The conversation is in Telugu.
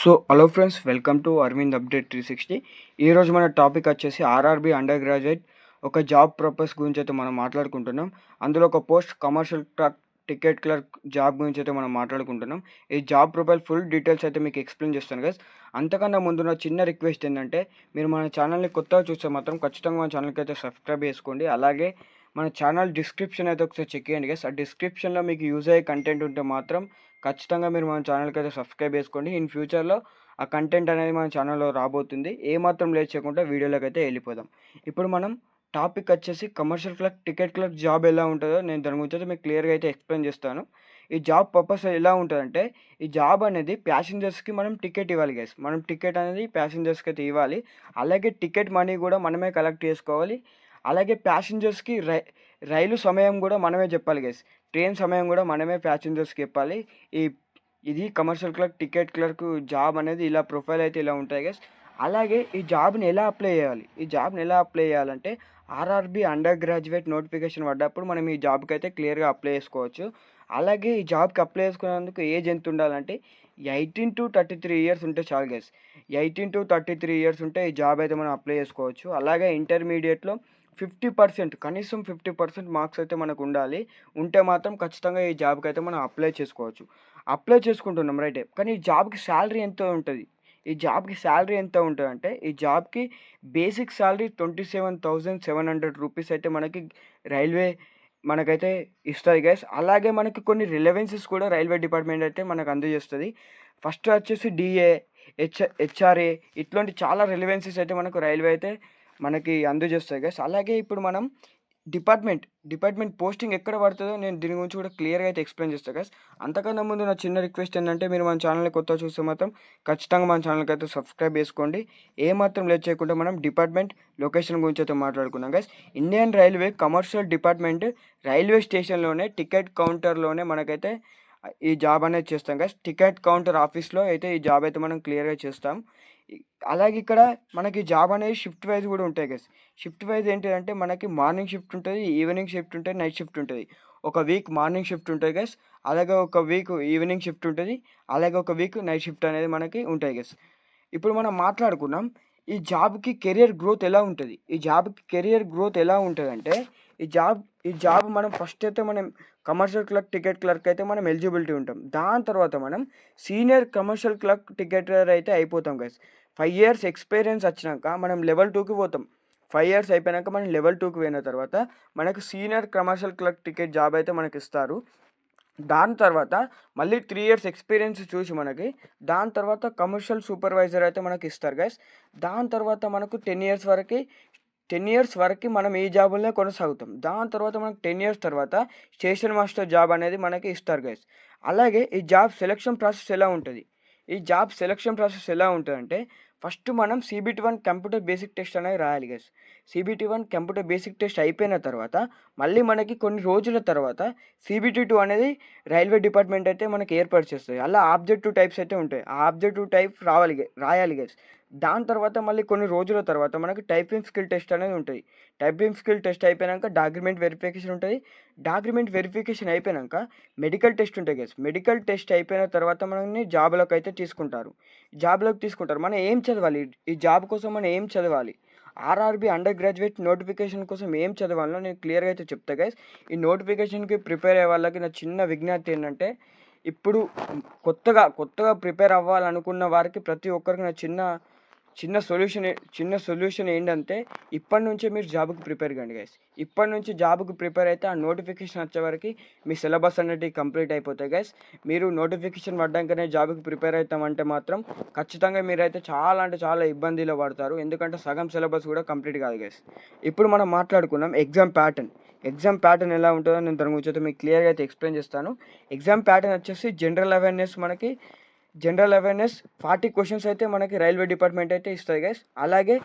So hello friends welcome to Arvind update three sixty ఈరోజు మన టాపిక్ వచ్చేసి ఆర్ఆర్బీ అండర్ గ్రాడ్యుయేట్ ఒక జాబ్ పర్పస్ గురించి అయితే మనం మాట్లాడుకుంటున్నాం. అందులో ఒక post commercial track ticket clerk job గురించి అయితే మనం మాట్లాడుకుంటున్నాం. ఈ జాబ్ ప్రొఫైల్ ఫుల్ డీటెయిల్స్ అయితే మీకు ఎక్స్ప్లెయిన్ చేస్తాను గస్ అంతకన్నా ముందు నా చిన్న రిక్వెస్ట్ ఏంటంటే మీరు మన ఛానల్ని కొత్తగా చూస్తే మాత్రం ఖచ్చితంగా మన ఛానల్కి అయితే సబ్స్క్రైబ్ చేసుకోండి. అలాగే మన ఛానల్ డిస్క్రిప్షన్ అయితే ఒకసారి చెక్ చేయండి గైస్ ఆ డిస్క్రిప్షన్లో మీకు యూజ్ అయ్యే కంటెంట్ ఉంటే మాత్రం ఖచ్చితంగా మీరు మన ఛానల్కి అయితే సబ్స్క్రైబ్ చేసుకోండి. ఇన్ ఫ్యూచర్లో ఆ కంటెంట్ అనేది మన ఛానల్లో రాబోతుంది. ఏమాత్రం లేట్ చేయకుండా వీడియోలోకి అయితే వెళ్ళిపోదాం. ఇప్పుడు మనం టాపిక్ వచ్చేసి commercial clerk ticket clerk job ఎలా ఉంటుందో నేను దాని గురించి అయితే మీకు క్లియర్గా అయితే ఎక్స్ప్లెయిన్ చేస్తాను. ఈ జాబ్ పర్పస్ ఎలా ఉంటుందంటే ఈ జాబ్ అనేది ప్యాసింజర్స్కి మనం టికెట్ ఇవ్వాలి గైస్ మనం టికెట్ అనేది ప్యాసింజర్స్కి అయితే ఇవ్వాలి. అలాగే టికెట్ మనీ కూడా మనమే కలెక్ట్ చేసుకోవాలి. అలాగే ప్యాసింజర్స్కి రై రైలు సమయం కూడా మనమే చెప్పాలి గైస్ ట్రైన్ సమయం కూడా మనమే ప్యాసింజర్స్కి చెప్పాలి. ఈ ఇది commercial clerk ticket clerk job అనేది ఇలా ప్రొఫైల్ అయితే ఇలా ఉంటాయి గైస్ అలాగే ఈ జాబ్ని ఎలా అప్లై చేయాలి? ఈ జాబ్ని ఎలా అప్లై చేయాలంటే ఆర్ఆర్బి అండర్ గ్రాడ్యుయేట్ నోటిఫికేషన్ పడ్డప్పుడు మనం ఈ జాబ్కి అయితే క్లియర్గా అప్లై చేసుకోవచ్చు. అలాగే ఈ జాబ్కి అప్లై చేసుకునేందుకు ఏజ్ ఎంత ఉండాలంటే eighteen to thirty three years ఉంటే చాలు guys eighteen to thirty three years ఉంటే ఈ జాబ్ అయితే మనం అప్లై చేసుకోవచ్చు. అలాగే ఇంటర్మీడియట్లో ఫిఫ్టీ పర్సెంట్ కనీసం ఫిఫ్టీ పర్సెంట్ మార్క్స్ అయితే మనకు ఉండాలి. ఉంటే మాత్రం ఖచ్చితంగా ఈ జాబ్కి అయితే మనం అప్లై చేసుకోవచ్చు. అప్లై చేసుకుంటున్నాం రైటే. కానీ ఈ జాబ్కి శాలరీ ఎంత ఉంటుంది? ఈ జాబ్కి శాలరీ ఎంత ఉంటుంది అంటే ఈ జాబ్కి basic salary twenty seven thousand seven hundred rupees అయితే మనకి రైల్వే మనకైతే ఇస్తుంది గైస్ అలాగే మనకి కొన్ని రిలవెన్సెస్ కూడా రైల్వే డిపార్ట్మెంట్ అయితే మనకు అందజేస్తుంది. ఫస్ట్ వచ్చేసి డిఏ హెచ్ హెచ్ఆర్ఏ ఇట్లాంటి చాలా రిలవెన్సెస్ అయితే మనకు రైల్వే అయితే మనకి అందజేస్తాయి గైస్ అలాగే ఇప్పుడు మనం డిపార్ట్మెంట్ డిపార్ట్మెంట్ పోస్టింగ్ ఎక్కడ పడుతుందో నేను దీని గురించి కూడా క్లియర్గా అయితే ఎక్స్ప్లెయిన్ చేస్తాను గైస్ అంతకన్నా ముందు నా చిన్న రిక్వెస్ట్ ఏంటంటే మీరు మన ఛానల్ని కొత్త చూస్తే మాత్రం ఖచ్చితంగా మన ఛానల్కి అయితే సబ్స్క్రైబ్ చేసుకోండి. ఏ మాత్రం లేట్ చేయకుండా మనం డిపార్ట్మెంట్ లొకేషన్ గురించి అయితే మాట్లాడుకున్నాం guys Indian railway commercial department railway స్టేషన్లోనే ticket కౌంటర్లోనే మనకైతే ఈ జాబ్ అనేది చేస్తాం గైస్ టికెట్ కౌంటర్ ఆఫీస్లో అయితే ఈ జాబ్ అయితే మనం క్లియర్గా చేస్తాం. అలాగే ఇక్కడ మనకి జాబ్ అనేది షిఫ్ట్ వైజ్ కూడా ఉంటాయి గైస్ షిఫ్ట్ వైజ్ ఏంటంటే మనకి మార్నింగ్ షిఫ్ట్ ఉంటుంది ఈవినింగ్ షిఫ్ట్ ఉంటుంది నైట్ షిఫ్ట్ ఉంటుంది. ఒక వీక్ మార్నింగ్ షిఫ్ట్ ఉంటుంది గైస్ అలాగే ఒక వీక్ ఈవినింగ్ షిఫ్ట్ ఉంటుంది అలాగే ఒక వీక్ నైట్ షిఫ్ట్ అనేది మనకి ఉంటాయి గైస్ ఇప్పుడు మనం మాట్లాడుకున్నాం ఈ జాబ్కి కెరియర్ గ్రోత్ ఎలా ఉంటుంది? ఈ జాబ్కి కెరియర్ గ్రోత్ ఎలా ఉంటుంది అంటే ఈ జాబ్ ఈ జాబ్ మనం ఫస్ట్ అయితే మనం కమర్షియల్ క్లర్క్ టికెట్ క్లర్క్ అయితే మనం ఎలిజిబిలిటీ ఉంటాం. దాని తర్వాత మనం సీనియర్ కమర్షియల్ క్లర్క్ టికెట్ అయితే అయిపోతాం గైస్ ఫైవ్ ఇయర్స్ ఎక్స్పీరియన్స్ వచ్చినాక మనం లెవెల్ టూకి పోతాం. ఫైవ్ ఇయర్స్ అయిపోయాక మనం లెవెల్ టూకి పోయిన తర్వాత మనకు senior commercial clerk ticket job అయితే మనకి ఇస్తారు. దాని తర్వాత మళ్ళీ త్రీ ఇయర్స్ ఎక్స్పీరియన్స్ చూసి మనకి దాని తర్వాత కమర్షియల్ సూపర్వైజర్ అయితే మనకి ఇస్తారు గైస్ దాని తర్వాత మనకు టెన్ ఇయర్స్ వరకు టెన్ ఇయర్స్ వరకు మనం ఈ జాబులనే కొనసాగుతాం. దాని తర్వాత మనకు టెన్ ఇయర్స్ తర్వాత స్టేషన్ మాస్టర్ జాబ్ అనేది మనకి ఇస్తారు గైస్ అలాగే ఈ జాబ్ సెలక్షన్ ప్రాసెస్ ఎలా ఉంటుంది? ఈ జాబ్ సెలక్షన్ ప్రాసెస్ ఎలా ఉంటుందంటే ఫస్ట్ మనం CBT one computer basic test అనేది రాయాలి guys CBT one computer basic test అయిపోయిన తర్వాత మళ్ళీ మనకి కొన్ని రోజుల తర్వాత సిబిటి టూ అనేది రైల్వే డిపార్ట్మెంట్ అయితే మనకి ఏర్పాటు చేస్తుంది. అలా ఆబ్జెక్టివ్ టైప్స్ అయితే ఉంటాయి. ఆ ఆబ్జెక్టివ్ టైప్ రావాలి రాయాలి గైస్ దాని తర్వాత మళ్ళీ కొన్ని రోజుల తర్వాత మనకి టైపింగ్ స్కిల్ టెస్ట్ అనేది ఉంటుంది టైపింగ్ స్కిల్ టెస్ట్ అయిపోయాక డాక్యుమెంట్ వెరిఫికేషన్ ఉంటుంది డాక్యుమెంట్ వెరిఫికేషన్ అయిపోయాక మెడికల్ టెస్ట్ ఉంటాయి కదా మెడికల్ టెస్ట్ అయిపోయిన తర్వాత మనల్ని జాబ్లోకి అయితే తీసుకుంటారు. జాబ్లోకి తీసుకుంటారు. మనం ఏం చదవాలి? ఈ జాబ్ కోసం మనం ఏం చదవాలి? ఆర్ఆర్బి అండర్ గ్రాడ్యుయేట్ నోటిఫికేషన్ కోసం ఏం చదవాలో నేను క్లియర్గా అయితే చెప్తా గైస్ ఈ నోటిఫికేషన్కి ప్రిపేర్ అయ్యే వాళ్ళకి నా చిన్న విజ్ఞప్తి ఏంటంటే ఇప్పుడు కొత్తగా కొత్తగా ప్రిపేర్ అవ్వాలనుకున్న వారికి ప్రతి ఒక్కరికి నా చిన్న చిన్న సొల్యూషన్ చిన్న సొల్యూషన్ ఏంటంటే ఇప్పటి నుంచే మీరు జాబ్కి ప్రిపేర్ కండి గైస్ ఇప్పటి నుంచి జాబ్కి ప్రిపేర్ అయితే ఆ నోటిఫికేషన్ వచ్చే వరకు మీ సిలబస్ అనేది కంప్లీట్ అయిపోతాయి గైస్ మీరు నోటిఫికేషన్ పడ్డాకనే జాబ్కి ప్రిపేర్ అవుతామంటే మాత్రం ఖచ్చితంగా మీరైతే చాలా అంటే చాలా ఇబ్బందిలో పడతారు. ఎందుకంటే సగం సిలబస్ కూడా కంప్లీట్ కాదు గైస్ ఇప్పుడు మనం మాట్లాడుకున్నాం ఎగ్జామ్ ప్యాటర్న్. ఎగ్జామ్ ప్యాటర్న్ ఎలా ఉంటుందో నేను దాని గురించి అయితే మీకు క్లియర్గా అయితే ఎక్స్ప్లెయిన్ చేస్తాను. ఎగ్జామ్ ప్యాటర్న్ వచ్చేసి జనరల్ అవేర్నెస్ మనకి జనరల్ అవేర్నెస్ ఫార్టీ క్వశ్చన్స్ అయితే మనకి రైల్వే డిపార్ట్మెంట్ అయితే ఇస్తుంది గైస్ అలాగే